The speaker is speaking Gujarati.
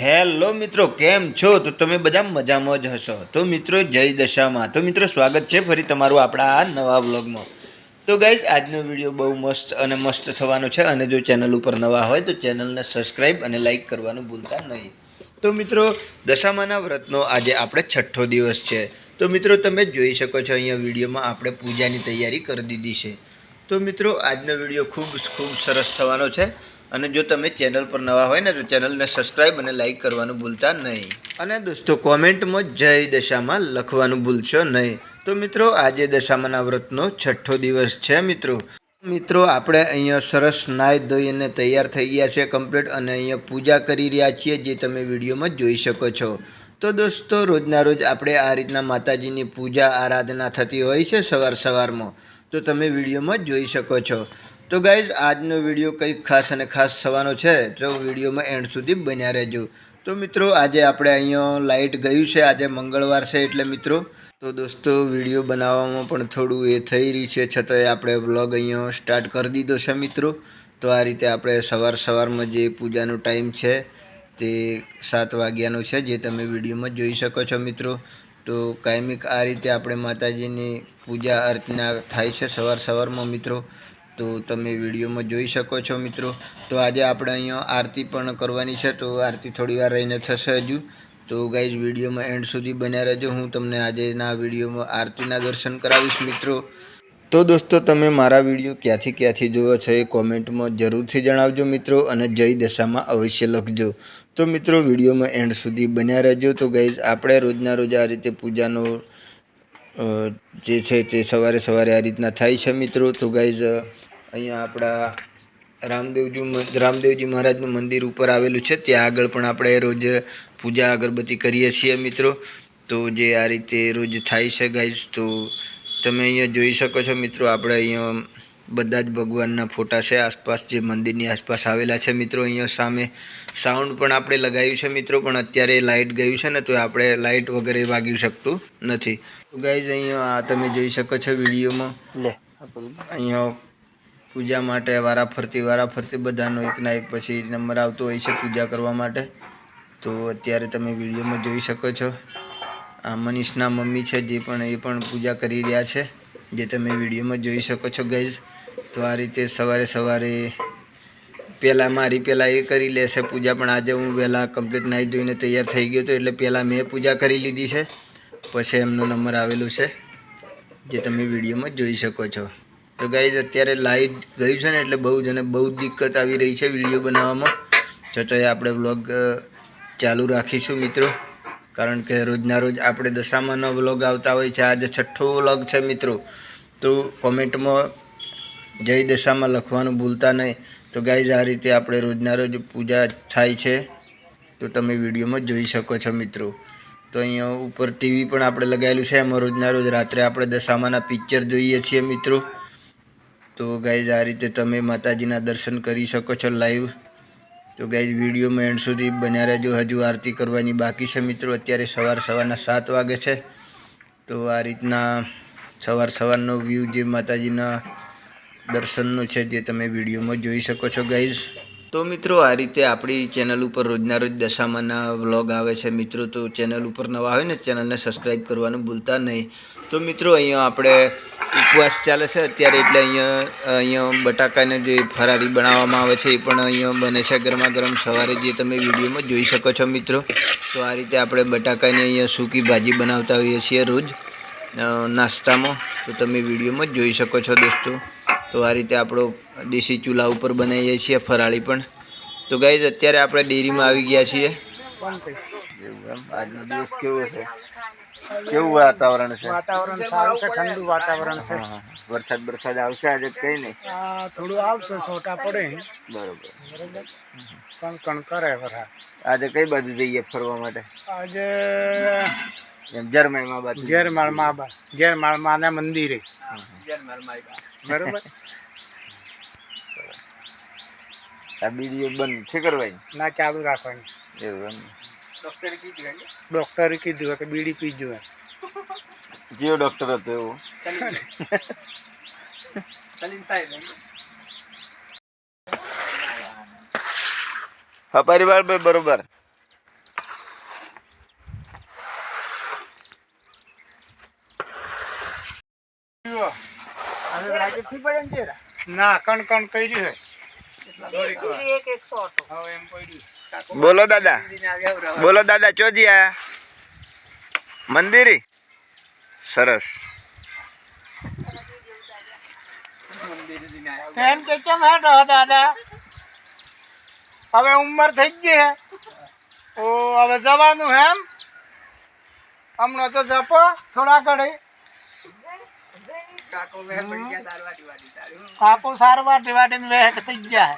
હેલો મિત્રો, કેમ છો? તો તમે બધા મજામાં જ હશો. તો મિત્રો, જય દશામાં. તો મિત્રો, સ્વાગત છે ફરી તમારું આપણા આ નવા વ્લોગમાં. તો ગાઈઝ આજનો વીડિયો બહુ મસ્ત અને મસ્ત થવાનો છે. અને જો ચેનલ ઉપર નવા હોય, તો ચેનલને સબસ્ક્રાઈબ અને લાઈક કરવાનું ભૂલતા નહીં. તો મિત્રો, દશામાના વ્રતનો આજે આપણે છઠ્ઠો દિવસ છે. તો મિત્રો, તમે જોઈ શકો છો, અહીંયા વિડીયોમાં આપણે પૂજાની તૈયારી કરી દીધી છે. તો મિત્રો, આજનો વીડિયો ખૂબ ખૂબ સરસ થવાનો છે. અને જો તમે ચેનલ પર નવા હોય ને, તો ચેનલને સબસ્ક્રાઈબ અને લાઈક કરવાનું ભૂલતા નહીં. અને દોસ્તો, કોમેન્ટમાં જય દશામાં લખવાનું ભૂલશો નહીં. તો મિત્રો, આજે દશામાના વ્રતનો છઠ્ઠો દિવસ છે મિત્રો. મિત્રો, આપણે અહીંયા સરસ નાહી ધોઈને તૈયાર થઈ ગયા છે કમ્પ્લીટ અને અહીંયા પૂજા કરી રહ્યા છીએ, જે તમે વિડીયોમાં જોઈ શકો છો. તો દોસ્તો, રોજના રોજ આપણે આ રીતના માતાજીની પૂજા, આરાધના થતી હોય છે સવાર સવારમાં. તો તમે વિડીયોમાં જોઈ શકો છો. તો ગાઈઝ આજનો વીડિયો કંઈક ખાસ અને ખાસ થવાનો છે, તો વિડીયોમાં એન્ડ સુધી બન્યા રહેજો. તો મિત્રો, આજે આપણે અહીંયા લાઇટ ગયું છે, આજે મંગળવાર છે એટલે મિત્રો, તો દોસ્તો વીડિયો બનાવવામાં પણ થોડું એ થઈ રહ્યું છે, છતાંય આપણે વ્લોગ અહીંયા સ્ટાર્ટ કરી દીધો છે મિત્રો. તો આ રીતે આપણે સવાર સવારમાં જે પૂજાનો ટાઈમ છે, તે સાત વાગ્યાનો છે, જે તમે વિડીયોમાં જોઈ શકો છો મિત્રો. તો કાયમિક આ રીતે આપણે માતાજીની પૂજા અર્ચના થાય છે સવાર સવારમાં મિત્રો. તો તમે વિડીયોમાં જોઈ શકો છો મિત્રો. તો આજે આપણે અહીંયા આરતી પણ કરવાની છે, તો આરતી થોડી વાર રહીને થશે હજુ. તો ગાઈઝ, વિડીયોમાં એન્ડ સુધી બન્યા રહેજો. હું તમને આજેના વિડીયોમાં આરતીના દર્શન કરાવીશ મિત્રો. તો દોસ્તો, તમે મારા વીડિયો ક્યાંથી ક્યાંથી જુઓ છો એ કોમેન્ટમાં જરૂરથી જણાવજો મિત્રો અને જય દશામાં અવશ્ય લખજો. તો મિત્રો, વિડીયોમાં એન્ડ સુધી બન્યા રહેજો. તો ગાઈઝ, આપણે રોજના રોજ આ રીતે પૂજાનો જે છે તે સવારે સવારે આ રીતના થાય છે મિત્રો. તો ગાઈઝ અહીંયા આપણા રામદેવજી રામદેવજી મહારાજનું મંદિર ઉપર આવેલું છે. ત્યાં આગળ પણ આપણે રોજ પૂજા અગરબત્તી કરીએ છીએ મિત્રો. તો જે આ રીતે રોજ થાય છે ગાઈઝ તો તમે અહીંયા જોઈ શકો છો મિત્રો આપણે અહીંયા બધા જ ભગવાનના ફોટા છે. આસપાસ જે મંદિરની આસપાસ આવેલા છે મિત્રો અહીંયા સામે સાઉન્ડ પણ આપણે લગાવ્યું છે મિત્રો પણ અત્યારે લાઇટ ગયું છે ને તો આપણે લાઇટ વગેરે વાગી શકતું નથી. તો ગાઈઝ અહીંયા આ તમે જોઈ શકો છો વિડીયોમાં. લે. અહીંયા પૂજા માટે વારાફરતી વારાફરતી બધાનો એક ના એક પછી નંબર આવતો હોય છે પૂજા કરવા માટે. તો અત્યારે તમે વિડીયોમાં જોઈ શકો છો. આ મનીષના મમ્મી છે જે પણ એ પણ પૂજા કરી રહ્યા છે, જે તમે વિડીયોમાં જોઈ શકો છો ગઈઝ તો આ રીતે સવારે સવારે પહેલાં મારી પહેલાં એ કરી લેશે પૂજા, પણ આજે હું વહેલા કમ્પ્લીટ નાહી ધોઈને તૈયાર થઈ ગયો હતો એટલે પહેલાં મેં પૂજા કરી લીધી છે. પછી એમનો નંબર આવેલું છે, જે તમે વિડીયોમાં જોઈ શકો છો. તો ગાઈઝ અત્યારે લાઇટ ગયું છે ને, એટલે બહુ જ અને બહુ દિક્કત આવી રહી છે વીડિયો બનાવવામાં. તો તો આપણે વ્લોગ ચાલુ રાખીશું મિત્રો. કારણ કે રોજના રોજ આપણે દશામાનો વ્લોગ આવતા હોય છે, આજે છઠ્ઠો વ્લોગ છે મિત્રો. તો કોમેન્ટમાં જય દશામાં લખવાનું ભૂલતા નહીં. તો ગાઈઝ આ રીતે આપણે રોજના રોજ પૂજા થાય છે. તો તમે વિડીયોમાં જોઈ શકો છો મિત્રો. તો અહીંયા ઉપર ટીવી પણ આપણે લગાવેલું છે. એમાં રોજના રોજ રાત્રે આપણે દશામાના પિક્ચર જોઈએ છીએ મિત્રો. તો ગાઈઝ આ રીતે તમે માતાજીના દર્શન કરી શકો છો લાઈવ તો ગાઈઝ વિડીયોમાં એન્ડ સુધી બન્યા રહેજો. હજુ આરતી કરવાની બાકી છે મિત્રો. અત્યારે સવાર સવારના સાત વાગે છે. તો આ રીતના સવાર સવારનો વ્યૂ જે માતાજીના દર્શનનો છે, જે તમે વિડીયોમાં જોઈ શકો છો ગાઈઝ તો મિત્રો, આ રીતે આપણી ચેનલ ઉપર રોજના રોજ દશામાના વ્લોગ આવે છે. મિત્રો, તો ચેનલ ઉપર નવા હોય ને, ચેનલને સબસ્ક્રાઈબ કરવાનું ભૂલતા નહીં. તો મિત્રો, અહીંયા આપણે ઉપવાસ ચાલે છે. અત્યારે એટલે અહીંયા અહીંયા બટાકાને જે ફરારી બનાવવામાં આવે છે, એ પણ અહીંયા બને છે ગરમા ગરમ સવારે જે તમે વિડીયોમાં જોઈ શકો છો મિત્રો, તો આ રીતે આપણે બટાકાની અહીંયા સૂકી ભાજી બનાવતા હોઈએ છીએ રોજ નાસ્તામાં. તો તમે વિડીયોમાં જોઈ શકો છો દોસ્તો. તો આ રીતે આપણો દેશી ચૂલા ઉપર બનાવીએ છીએ ફરાળી પણ. તો ગાઈઝ અત્યારે આપણે ડેરીમાં આવી ગયા છીએ. આજનો દિવસ કેવો છે? કેવું વાતાવરણ છે? વાતાવરણ સારું છે ઠંડુ વાતાવરણ છે. વરસાદ વરસાદ આવશે આજે કઈ નહીં? થોડું આવશે સોટા પડે. બરોબર. પણ કણ કણ કરે વરા આજે કઈ બાજુ જઈએ ફરવા માટે? આજે એમ જરમાઈમાં બાજુ. જરમાળમાં મા બા ઘેરમાળ માના મંદિરે. બરોબર? આ વીડિયો બંધ છે કરવાની? ના ચાલુ રાખવાની. એવું એમ? ડોક્ટરે કીધું કે બીડી પીજો. કયો ડોક્ટર હતો એવો? હા પરિવાર ભાઈ બરોબર જો ના કણ કણ કર્યું છે. હવે એમ પડ્યું. બોલો દાદા. બોલો દાદા ચોજી મંદિરી? સરસ. એમ કે કેમ હેઠો દાદા? હવે ઉંમર થઈ ગઈ હે. ઓ હવે જવાનું હેમ એમ? હમણાં તો જપો થોડા ઘડી. કાકો સાર વાટી વાટીને વેક થઈ ગયા